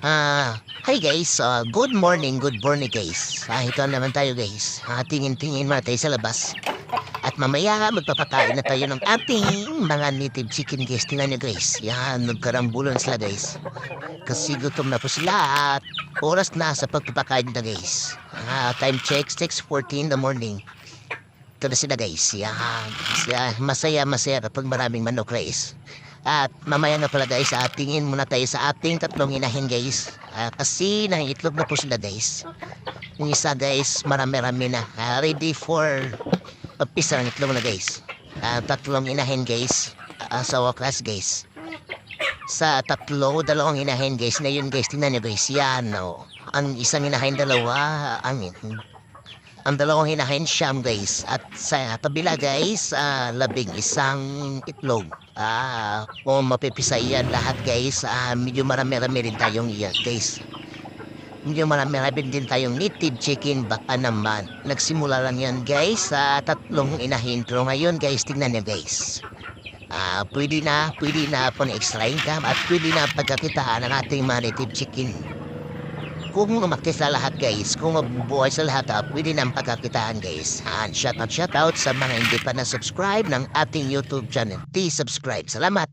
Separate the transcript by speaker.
Speaker 1: Ah, hi guys. Ah, good morning, good morning guys. Ah, ito naman tayo guys. Ah, tingin-tingin muna tayo sa labas. At mamaya magpapakain na tayo ng ating mga native chicken guys. Tingnan nyo guys. Yan, nagkarambulan sila guys. Kasi gutom na po sila at oras na sa pagpapakain na guys. Ah, time check, 6.14 in the morning. Ito na sila guys. Yan. Masaya, masaya kapag maraming manok guys. At mamaya na pala guys, ah, tingin muna tayo sa ating tatlong inahin guys. Ah, kasi nang itlog na po sila guys. Yung isa guys, marami-rami na. Ah, ready for pagpisa ng itlog na guys. Ah, tatlong inahin guys. Ah, sa wakas guys. Sa tatlo, dalawang inahin guys. Na yun guys, tingnan nyo guys. Yan no. Ang isang inahin dalawa, I mean, ang dalawang hinahin siyam guys. At sa tabila guys, ah, labing isang itlog. Ah, kung mapipisa yan lahat guys, ah, medyo marami-rami rin tayong iyan guys. Medyo marami-rami din tayong native chicken baka naman. Nagsimula lang yan guys sa tatlong inahin. Pero ngayon guys, tingnan niyo guys. Ah, pwede na, pwede na po na extra income at pwede na pagkakitaan ng ating mga native chicken. Kung umaktis sa lahat guys, kung mabubuhay sa lahat, ah, pwede nang pagkakitaan guys. And shout out, shout out sa mga hindi pa na-subscribe ng ating YouTube channel. Please subscribe. Salamat!